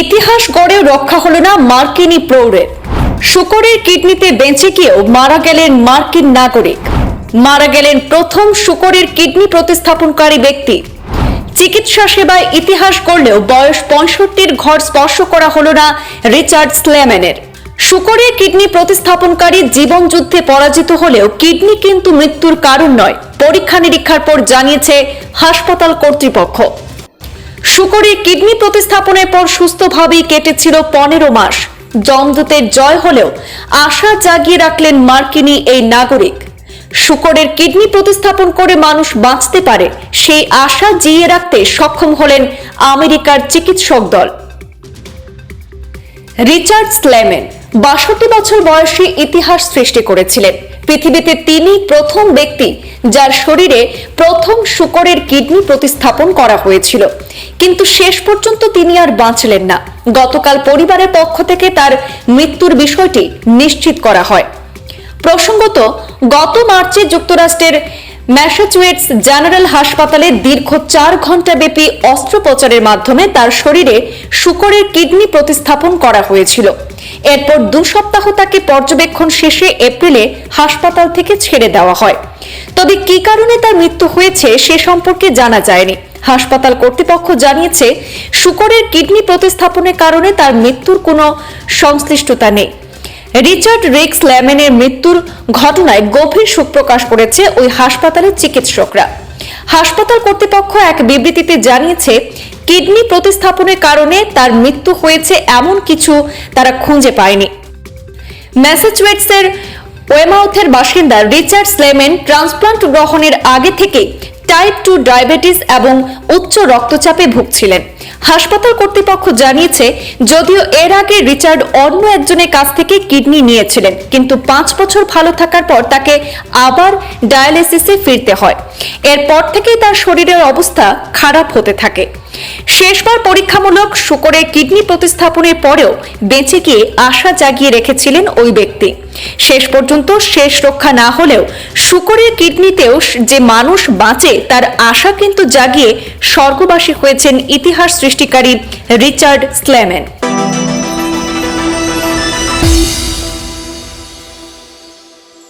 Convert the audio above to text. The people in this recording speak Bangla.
ইতিহাস গড়েও রক্ষা হলো না মার্কিনী প্রৌঢ়ের। শুকরের কিডনিতে বেঁচে গিয়েও মারা গেলেন মার্কিন নাগরিক। মারা গেলেন প্রথম শুকরের কিডনি প্রতিস্থাপনকারী ব্যক্তি। চিকিৎসা সেবায় ইতিহাস করলেও বয়স পঁয়ষট্টির ঘর স্পর্শ করা হলো না রিচার্ড স্লেম্যানের। শুকরের কিডনি প্রতিস্থাপনকারী জীবন যুদ্ধে পরাজিত হলেও কিডনি কিন্তু মৃত্যুর কারণ নয় পরীক্ষা নিরীক্ষার পর জানিয়েছে হাসপাতাল কর্তৃপক্ষ। শুকরের কিডনি প্রতিস্থাপনের পর সুস্থভাবেই কেটেছিল পনেরো মাস। জমদূতের জয় হলেও আশা জাগিয়ে রাখলেন মার্কিনী এই নাগরিক। শুকরের কিডনি প্রতিস্থাপন করে মানুষ বাঁচতে পারে, সেই আশা জিয়ে রাখতে সক্ষম হলেন আমেরিকার চিকিৎসক দল। রিচার্ড স্ল্যামেন বাষট্টি বছর বয়সে ইতিহাস সৃষ্টি করেছিলেন। পৃথিবীতে তিনি প্রথম ব্যক্তি যার শরীরে প্রথম শুকরের কিডনি প্রতিস্থাপন করা হয়েছিল। কিন্তু শেষ পর্যন্ত তিনি আর বাঁচলেন না। গতকাল পরিবারের পক্ষ থেকে তার মৃত্যুর বিষয়টি নিশ্চিত করা হয়। প্রসঙ্গত, গত মার্চে যুক্তরাষ্ট্রের ম্যাসাচুয়েটস জেনারেল হাসপাতালে দীর্ঘ চার ঘণ্টা ব্যাপী অস্ত্রোপচারের মাধ্যমে তার শরীরে শুকরের কিডনি প্রতিস্থাপন করা হয়েছিল। এরপর দু সপ্তাহ তাকে পর্যবেক্ষণ শেষে এপ্রিলে হাসপাতাল থেকে ছেড়ে দেওয়া হয়। তবে কি কারণে তার মৃত্যু হয়েছে সে সম্পর্কে জানা যায়নি। হাসপাতাল কর্তৃপক্ষ জানিয়েছে, শুকরের কিডনি প্রতিস্থাপনের কারণে তার মৃত্যুর কোনো সংশ্লিষ্টতা নেই। রিচার্ড রিক্স ল্যামেনের মৃত্যুর ঘটনায় গভীর শোক প্রকাশ করেছে ওই হাসপাতালের চিকিৎসকরা। হাসপাতাল কর্তৃপক্ষ এক বিবৃতিতে জানিয়েছে, কিডনি প্রতিস্থাপনের কারণে তার মৃত্যু হয়েছে এমন কিছু তারা খুঁজে পায়নি। ম্যাসাচুয়েটসের ওয়েমাউথের বাসিন্দা রিচার্ড স্লেমেন ট্রান্সপ্লান্ট গ্রহণের আগে থেকে টাইপ টু ডায়াবেটিস এবং উচ্চ রক্তচাপে ভুগছিলেন। হাসপাতাল কর্তৃপক্ষ জানিয়েছে, যদিও এর আগে রিচার্ড অন্য একজনের কাছ থেকে কিডনি নিয়েছিলেন, কিন্তু পাঁচ বছর ভালো থাকার পর তাকে আবার ডায়ালিসিসে ফিরতে হয়। এরপর থেকেই তার শরীরের অবস্থা খারাপ হতে থাকে। শেষবার পরীক্ষামূলক শুকরের কিডনি প্রতিস্থাপনের পরেও বেঁচে গিয়ে আশা জাগিয়ে রেখেছিলেন ওই ব্যক্তি। শেষ পর্যন্ত শেষ রক্ষা না হলেও শুকরের কিডনিতেও যে মানুষ বাঁচে, তার আশা কিন্তু জাগিয়ে স্বর্গবাসী হয়েছেন ইতিহাস সৃষ্টিকারী রিচার্ড স্ল্যামেন